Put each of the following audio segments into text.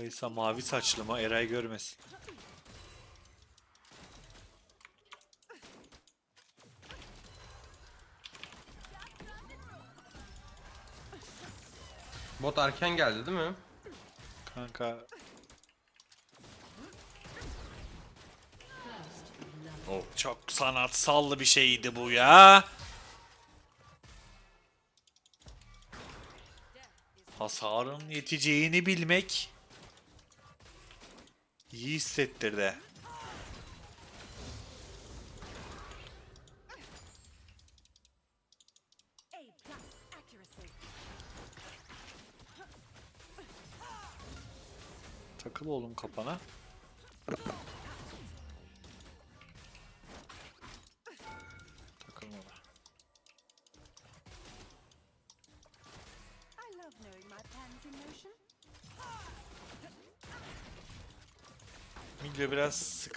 Kayısa mavi saçlı mı? Eray görmesin. Bot erken geldi değil mi? Kanka Oh. çok sanatsal bir şeydi bu ya. Hasarın yeteceğini bilmek iyi hissettirdi. Takıl oğlum kapana.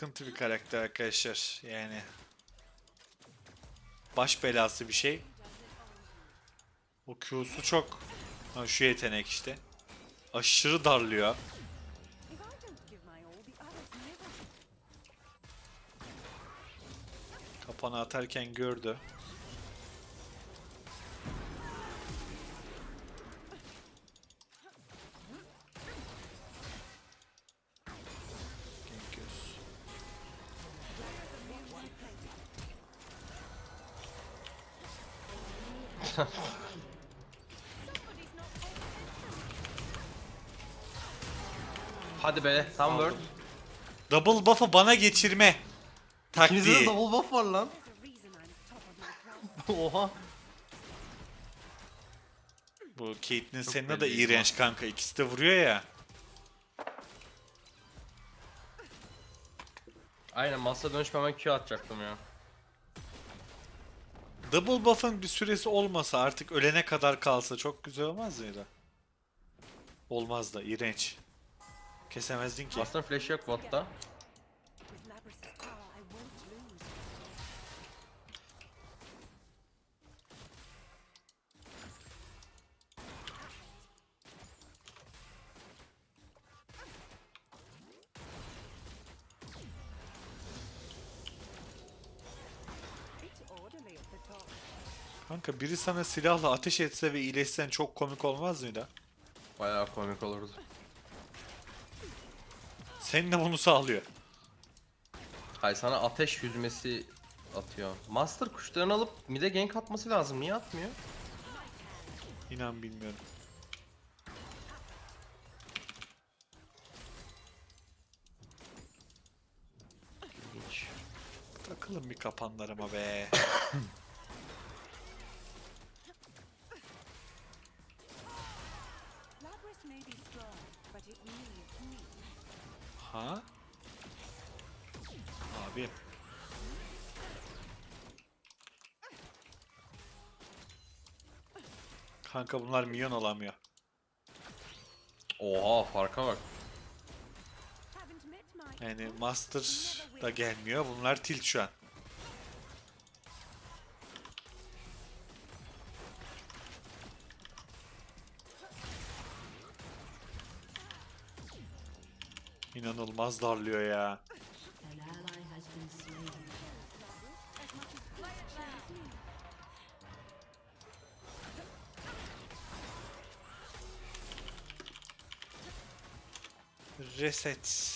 Sıkıntı bir karakter arkadaşlar. Yani baş belası bir şey. O Q'su çok ha, şu yetenek işte. Aşırı darlıyor. If I don't Double buff'ı bana geçirme İkinizde de taktiği. double buff var lan. Oha. Bu Caitlyn Çok seninle de belliydi iğrenç kanka. İkisi de vuruyor ya. Aynen masa dönüşmeden Q atacaktım ya. Double buff'ın bir süresi olmasa artık ölene kadar kalsa çok güzel olmaz mıydı? Olmaz da iğrenç. Kesemezdin ki. Aslında flash yok botta. Biri sana silahla ateş etse ve iyileşsen çok komik olmaz mıydı? Bayağı komik olurdu. Senin de bunu sağlıyor. Hayır sana ateş yüzmesi atıyor. Master kuşlarını alıp mide gank atması lazım. Niye atmıyor? İnan bilmiyorum. Takılın bir kapanlarıma be. Ha? Abi. Kanka bunlar milyon alamıyor. Oha farka bak. Yani Master da gelmiyor. Bunlar tilt şu an. İnanılmaz darlıyor ya. Reset.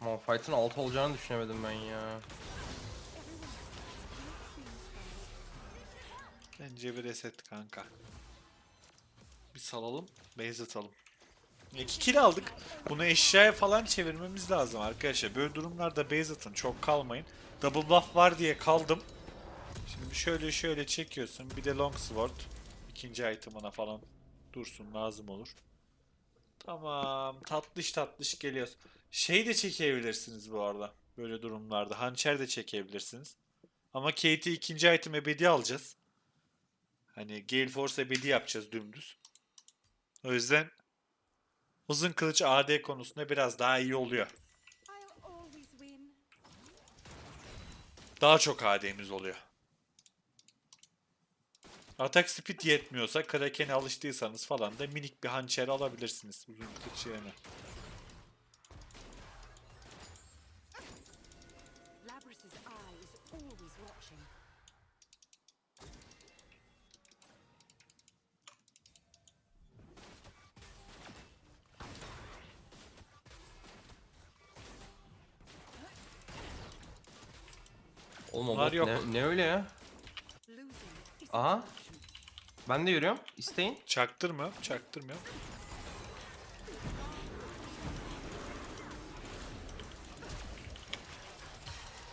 Ama fight'ın 6 olacağını düşünemedim ben ya. Bence bir reset kanka. Bir salalım. Atalım. 2 kill aldık. Bunu eşyaya falan çevirmemiz lazım arkadaşlar. Böyle durumlarda base. Çok kalmayın. Double buff var diye kaldım. Şimdi şöyle şöyle çekiyorsun. Bir de long sword. ikinci item'ına falan dursun. Lazım olur. Tamam. Tatlış tatlış geliyoruz. Şey de çekebilirsiniz bu arada. Böyle durumlarda. Hançer de çekebilirsiniz. Ama Kate'i ikinci item ebedi alacağız. Hani Gale Force ebedi yapacağız dümdüz. O yüzden uzun kılıç AD konusunda biraz daha iyi oluyor. Daha çok AD'miz oluyor. Atak speed yetmiyorsa Kraken'e alıştıysanız falan da minik bir hançer alabilirsiniz uzun kılıç yerine. Oğlum o Var bot yok. ne, ne öyle ya? Aha. Ben de yürüyorum. İsteyin. Çaktırmıyor, çaktırmıyor.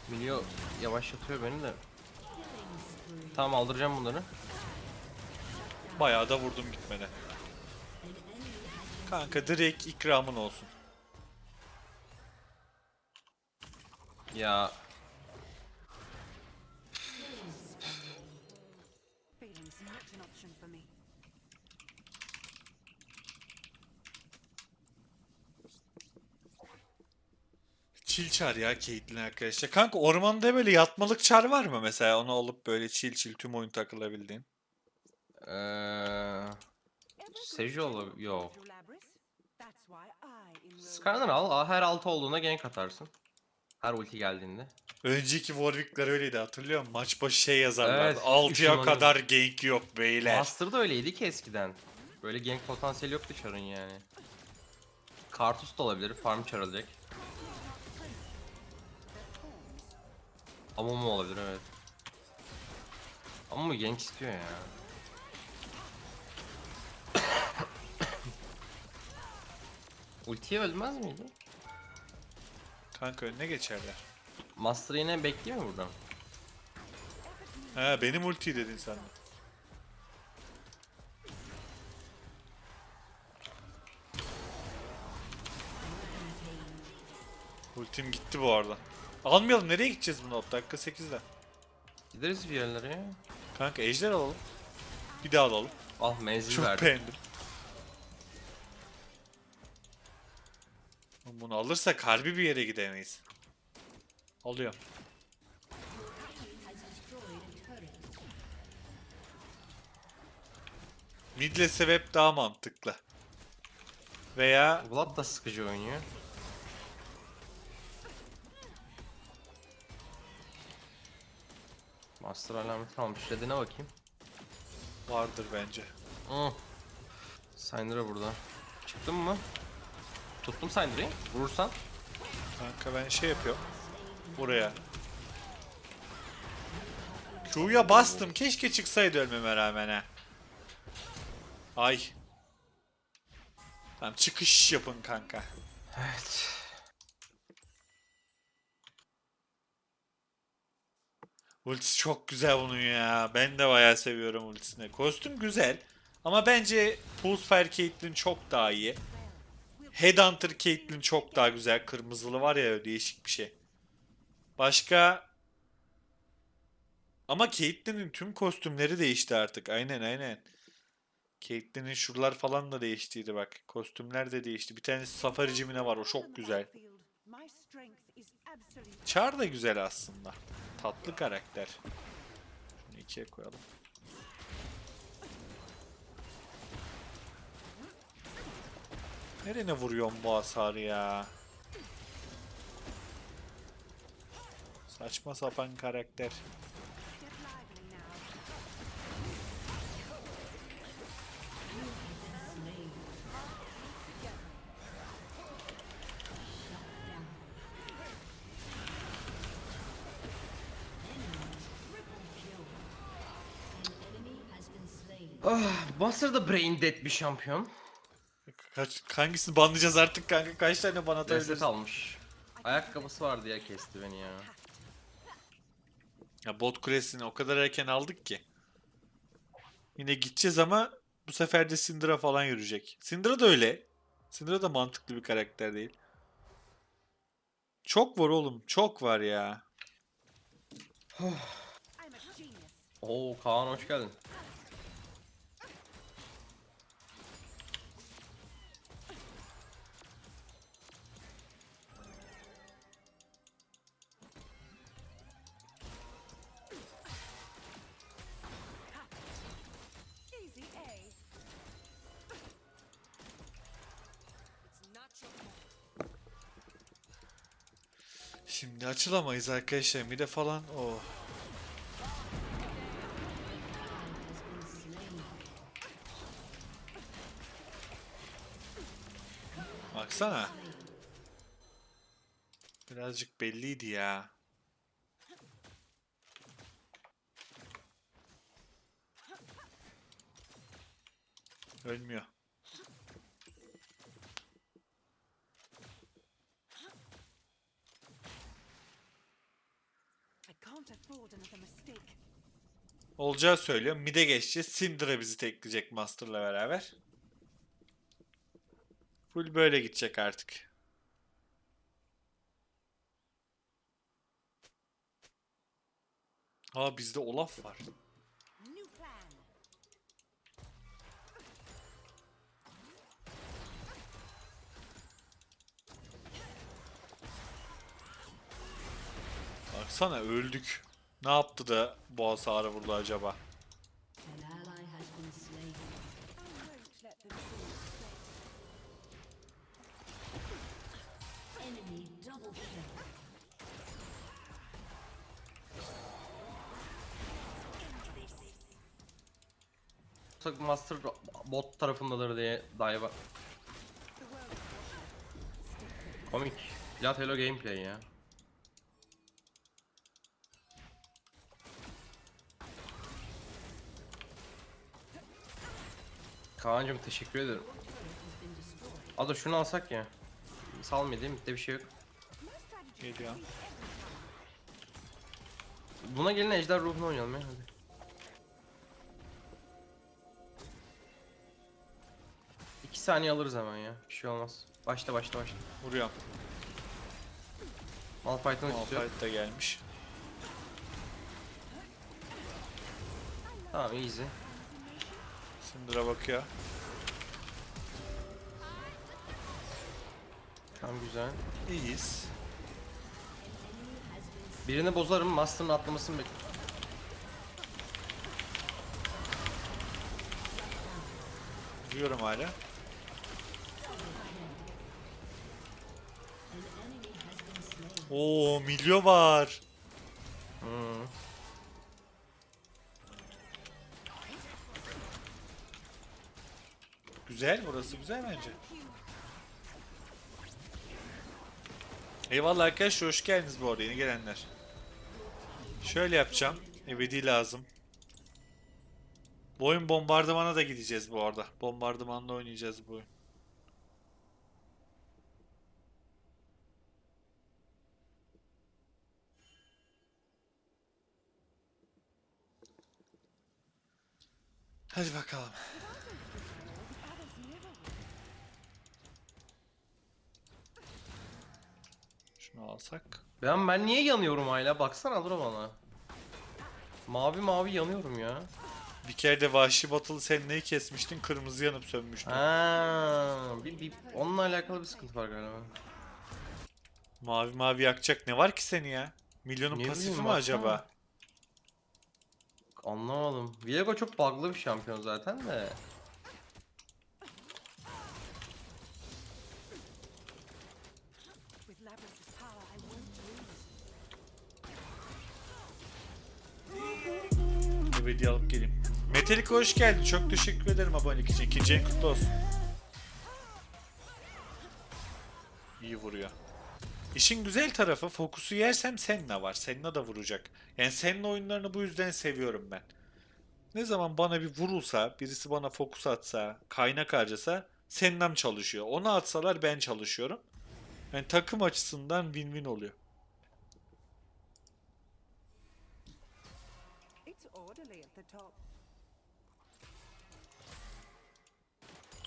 Milio yavaşlatıyor beni de. Tamam aldıracağım bunları. Bayağı da vurdum gitmene. Kanka direkt ikramın olsun. Ya Feeling's not an option for me. Çil çar ya Caitlyn arkadaşlar. Kanka ormanda böyle yatmalık çar var mı mesela? Onu alıp böyle çil çil tüm oyun takılabildiğin. eee Seju olabilir. Yok. Skarner al. Her altı olduğunda gank atarsın. Her ulti geldiğinde. Önceki Warwick'ler öyleydi hatırlıyor musun? Maç başı şey yazarlardı. Evet, 6'ya ışınlanıyor. kadar gank yok beyler. Master'da öyleydi ki eskiden. Böyle gank potansiyeli yoktu Char'ın yani. Kartus da olabilir. Farm Char alacak. Amumu olabilir evet. Amumu gank istiyor ya. Ultiye ölmez miydi? Kanka önüne geçerler. Master yine bekliyor mu burada? Ha benim ulti dedin sen. Ultim gitti bu arada. Almayalım nereye gideceğiz bunu? Dakika 8'de. Gideriz bir yerlere ya. Kanka ejder alalım. Bir daha alalım. Ah menzil Çok verdi. beğendim. Bunu alırsak harbi bir yere gidemeyiz. Alıyorum. Midle sebep daha mantıklı. Veya Vlad da sıkıcı oynuyor. Master alameti almış. Red'ine bakayım. vardır bence. Hmm. Syndra burada. Çıktın mı? Tuttum Syndra'yı. Vurursan. Kanka ben şey yapıyorum. Buraya. Q'ya bastım. Keşke çıksaydı ölmeme rağmen ha. Ay. Tamam çıkış yapın kanka. Evet. Ultisi çok güzel bunun ya. Ben de bayağı seviyorum ultisini. Kostüm güzel. Ama bence Pulsefire Caitlyn çok daha iyi. Headhunter Caitlyn çok daha güzel. Kırmızılı var ya değişik bir şey. Başka... Ama Caitlyn'in tüm kostümleri değişti artık. Aynen aynen. Caitlyn'in şuralar falan da değiştiydi bak. Kostümler de değişti. Bir tanesi Safari Jim'ine var. O çok güzel. Char da güzel aslında. Tatlı karakter. Şunu ikiye koyalım. Nerene vuruyorsun bu hasarı ya? Saçma sapan karakter. Ah, Master da brain dead bir şampiyon. Kaç, hangisini banlayacağız artık kanka? Kaç tane ban Reset atabiliriz? almış. Ayakkabısı vardı ya kesti beni ya. Ya bot kulesini o kadar erken aldık ki. Yine gideceğiz ama bu sefer de Syndra falan yürüyecek. Syndra da öyle. Syndra da mantıklı bir karakter değil. Çok var oğlum. Çok var ya. Oo Kaan hoş geldin. Şimdi açılamayız arkadaşlar. Bir de falan o. has been slain. Baksana. Birazcık belliydi ya. Ölmüyor. Olacağı söylüyor. Mid'e geçeceğiz. Syndra bizi tekleyecek Master'la beraber. Full böyle gidecek artık. Aa bizde Olaf var. Baksana öldük. Ne yaptı da bu hasarı vurdu acaba? Master bot tarafındadır diye dive'a. Komik. Plat Hello gameplay ya. Kaan'cım teşekkür ederim. Ado şunu alsak ya. Salmayayım bitti bir şey yok. Geliyor. Buna gelin ejder ruhunu oynayalım ya hadi. İki saniye alırız hemen ya. Bir şey olmaz. Başla başla başla. Vuruyorum. Malphite'ın istiyor. Malphite de gelmiş. Tamam easy. Syndra bakıyor. Tamam güzel. İyiyiz. Birini bozarım. Master'ın atlamasını bek. Vuruyorum hala. Oo milyo var. Hmm. Güzel burası güzel bence. Eyvallah arkadaşlar hoş geldiniz bu arada yeni gelenler. Şöyle yapacağım. Ebedi lazım. Bu oyun bombardımana da gideceğiz bu arada. Bombardımanla oynayacağız bu oyun. Hadi bakalım. Şunu alsak. Ben ben niye yanıyorum hala? Baksana dur bana. Mavi mavi yanıyorum ya. Bir kere de Vahşi Batılı sen neyi kesmiştin? Kırmızı yanıp sönmüştü. Ha, bir, bir, onunla alakalı bir sıkıntı var galiba. Mavi mavi yakacak ne var ki seni ya? Milyonun Ne pasifi bileyim, mi baksana. acaba? Anlamadım. Viego çok bug'lı bir şampiyon zaten de. Ebedi alıp geleyim. Metallica hoş geldin. Çok teşekkür ederim abonelik için. İkinci en kutlu olsun. İyi vuruyor. İşin güzel tarafı fokusu yersem Senna var. Senna da vuracak. Yani Senna oyunlarını bu yüzden seviyorum ben. Ne zaman bana bir vurulsa, birisi bana fokus atsa, kaynak harcasa Senna'm çalışıyor. Onu atsalar ben çalışıyorum. Yani takım açısından win-win oluyor. The top.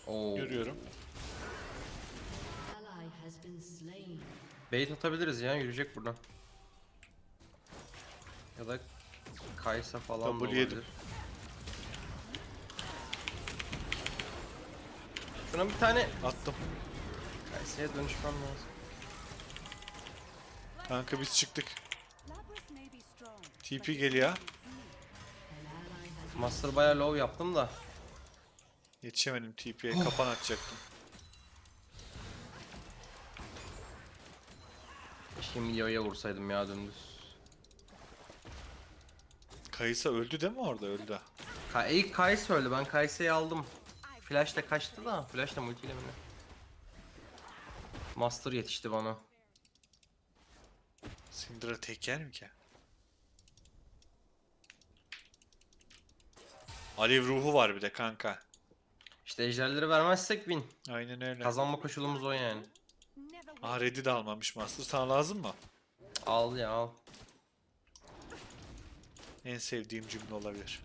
Oo. Görüyorum. Ally has been slain. Bait atabiliriz ya yürüyecek buradan. Ya da Kaysa falan da W yedim. olabilir. Şuna bir tane Attım. Kaysa'ya dönüşmem lazım. Kanka biz çıktık. Labrys may be strong. TP geliyor. Master bayağı low yaptım da. Yetişemedim TP'ye kapan atacaktım. Keşke Milio'ya vursaydım ya dümdüz. Kayısa öldü değil mi orada öldü. Ka ilk Kayse öldü. Ben Kayse'yi aldım. Flash da kaçtı da. Flash da multiyle mi? Master yetişti bana. Syndra tek yer mi ki? Alev ruhu var bir de kanka. İşte ejderleri vermezsek win. Aynen öyle. Kazanma koşulumuz o yani. Aa red'i de almamış Master. Sana lazım mı? Al ya al. En sevdiğim cümle olabilir.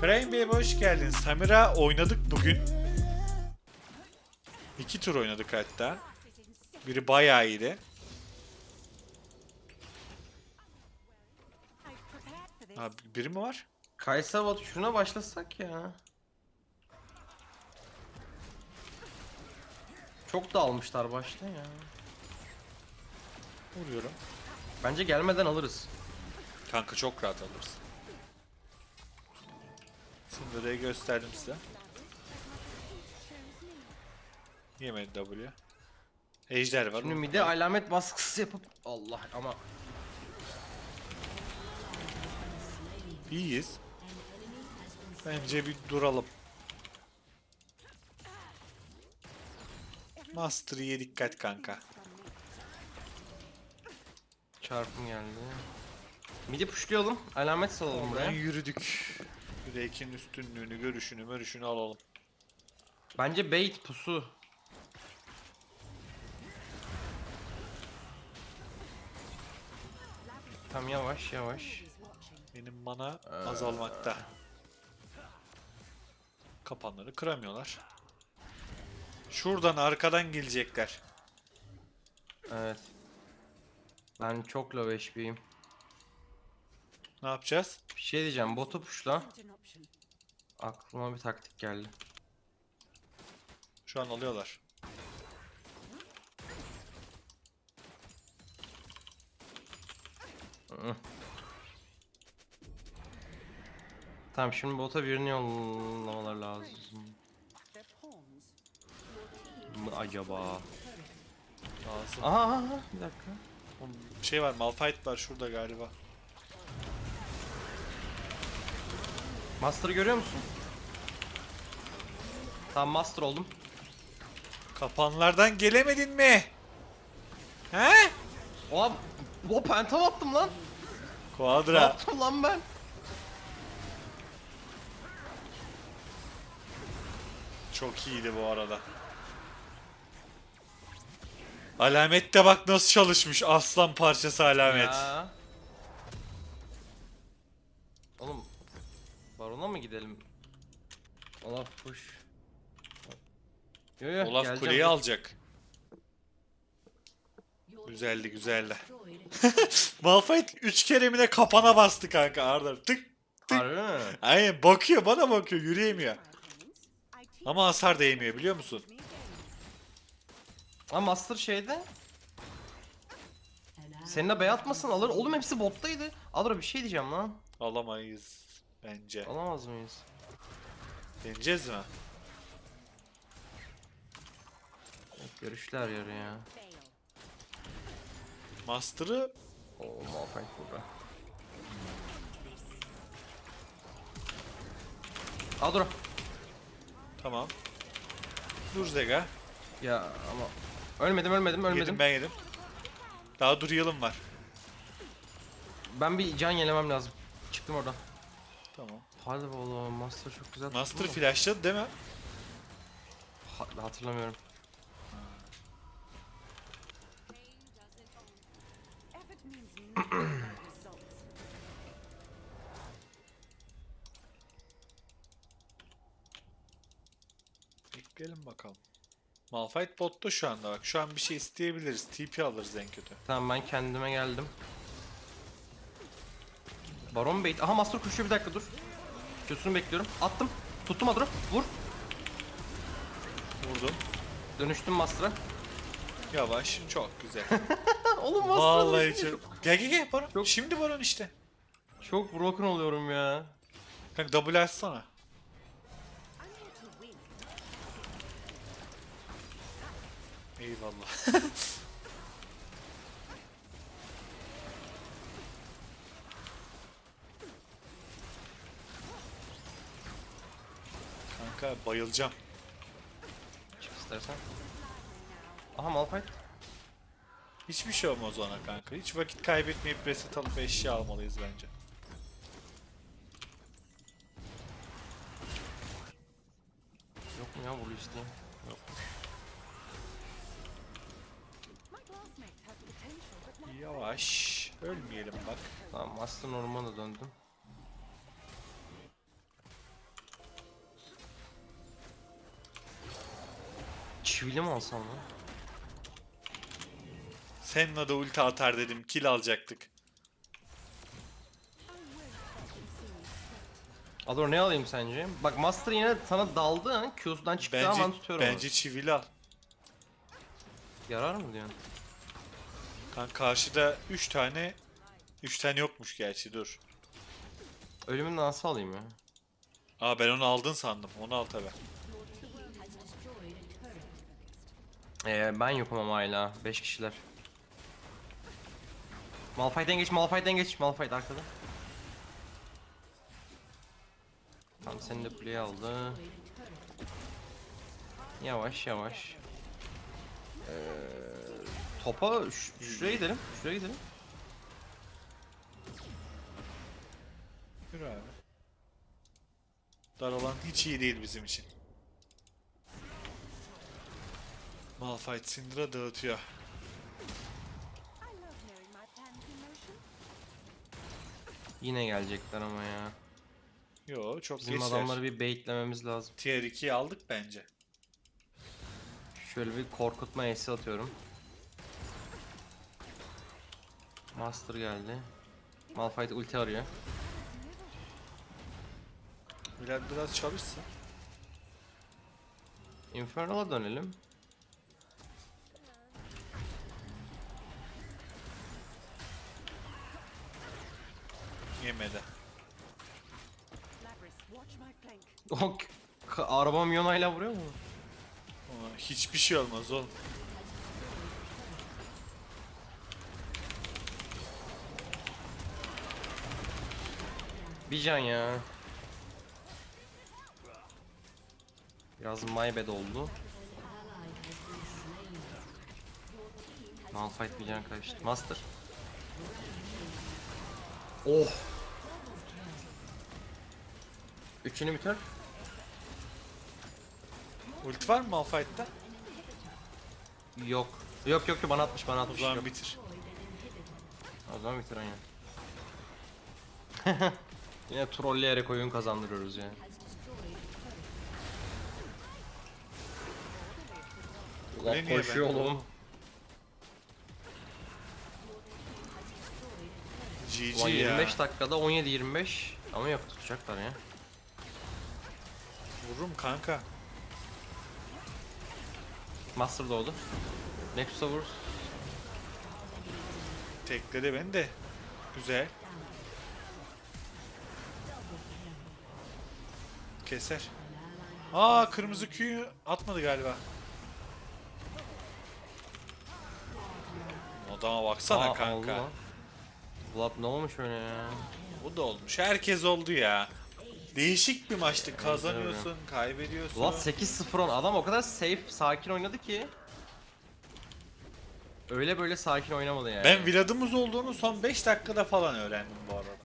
Crane Bey hoş geldin. Samira oynadık bugün. İki tur oynadık hatta. Biri bayağı iyiydi. Ha, biri mi var? Kaysa bot şuna başlasak ya. Çok da almışlar başta ya. Vuruyorum. Bence gelmeden alırız. Kanka çok rahat alırız. Syndra'yı gösterdim size. Yemedi W. Ejder var. Şimdi mide alamet baskısı yapıp Allah ama İyiyiz. Bence bir duralım. Master'ıya dikkat kanka. çarpım geldi. Midi pushlayalım. Alamet salalım buraya. yürüdük. Drake'in üstünlüğünü, görüşünü, mörüşünü alalım. Bence bait pusu. Tam yavaş yavaş. Benim mana azalmakta. Kapanları kıramıyorlar. Şuradan arkadan gelecekler. Evet. Ben çok low HP'yim. Ne yapacağız? Bir şey diyeceğim. Botu option. Aklıma bir taktik geldi. Şu an alıyorlar. Tamam şimdi bota birini yollamalar lazım. Mı acaba? Lazım. Aha, aha, bir dakika. Oğlum, Şey var, Malphite var şurada galiba. Master'ı görüyor musun? Tamam master oldum. Kapanlardan gelemedin mi? He? Oha o pentam attım lan. Ne Quadra. yaptım lan ben? Çok iyiydi bu arada. Alamette bak nasıl çalışmış aslan parçası alamet. Ya. Oğlum Baron'a mı gidelim? Olaf push. Yo yo Olaf kuleyi alacak. Güzeldi güzeldi. Malphite 3 kere mi ne kapana bastı kanka Arda. Tık. Harbi mi? Aynen bakıyor bana bakıyor yürüyemiyor. Ama hasar değmiyor biliyor musun? Ha master şeyde. Seninle bey atmasın alır. Oğlum hepsi bottaydı. Alır bir şey diyeceğim lan. Alamayız bence. Alamaz mıyız? Deneyeceğiz mi? Görüşler yarı ya. Master'ı Oo Malphite burada. Al dur. Tamam. Dur Zega. Ya ama ölmedim ölmedim ölmedim. Yedim ben yedim. Daha dur yılım var. Ben bir can yelemem lazım. Çıktım oradan. Tamam. Hadi be oğlum Master çok güzel. tuttu Master mu? flashladı değil mi? Ha- hatırlamıyorum. bakalım. Malphite botta şu anda bak. Şu an bir şey isteyebiliriz. TP alırız en kötü. Tamam ben kendime geldim. Baron bait. Aha Master koşuyor bir dakika dur. Q'sunu bekliyorum. Attım. Tuttum Adro. Vur. Vurdum. Dönüştüm Master'a. Yavaş. Çok güzel. Oğlum Master'a Vallahi dönüştüm. çok... Gel gel gel Baron. Çok- Şimdi Baron işte. Çok broken oluyorum ya. Kanka double açsana. Eyvallah. Kanka bayılacağım. Çık istersen. Aha Malphite. Hiçbir şey olmaz ona kanka. Hiç vakit kaybetmeyip reset alıp eşya almalıyız bence. Yok mu ya bu isteğim? Yok. My classmates have potential, but lack Yavaş. Ölmeyelim bak. Tamam Master Norman'a döndüm. Çivili mi alsam lan? Senna da ulti atar dedim. Kill alacaktık. Ador ne alayım sence? Bak Master yine sana daldı ha. Q'sudan çıktı Bence, ama ben tutuyorum bence çivili al. onu. Yarar mı diyorsun? Kanka karşıda 3 tane 3 tane yokmuş gerçi dur. Ölümün nasıl alayım ya? Aa ben onu aldın sandım. Onu al tabi. Ee, ben yokum ama hala. 5 kişiler. Malphite'den geç, Malphite'den geç. Malphite arkada. Tamam seni de kuleye aldı. Yavaş yavaş. Ee, topa ş- şuraya gidelim. Şuraya gidelim. Yürü abi. Dar olan hiç iyi değil bizim için. Malphite Syndra dağıtıyor. I love knowing my plans in motion. Yine gelecekler ama ya. Yo çok Bizim geçer. adamları bir baitlememiz lazım. Tier 2'yi aldık bence. Şöyle bir korkutma esi atıyorum. Master geldi. Malphite ulti arıyor. Biraz, biraz çalışsın. Infernal'a dönelim. Yemedi. O k- k- araba Miona'yla vuruyor mu? Ona hiçbir şey olmaz oğlum. Bir can ya. Biraz my bad oldu. Malphite bir can kaçtı. Master. Oh. Üçünü bitir. Ulti var mı Malphite'da? Yok. Yok yok yok bana atmış bana O atmış. zaman yok. bitir. O zaman bitir aynen. Yine trolleyerek oyun kazandırıyoruz ya. Ulan niye koşuyor oğlum. GG Ulan ya. 25 dakikada 17-25 ama yok tutacaklar ya. Vururum kanka. Master doğdu. Nexus'a vur. Tekledi beni de. Güzel. Keser. Aa kırmızı Q'yu atmadı galiba. Adama baksana Aa, kanka. Vlad ne olmuş öyle ya? Bu da olmuş. Herkes oldu ya. Değişik bir maçtı. Kazanıyorsun, kaybediyorsun. Vlad 8-0 on. Adam o kadar safe, sakin oynadı ki. Öyle böyle sakin oynamadı yani. Ben Vlad'ımız olduğunu son 5 dakikada falan öğrendim bu arada.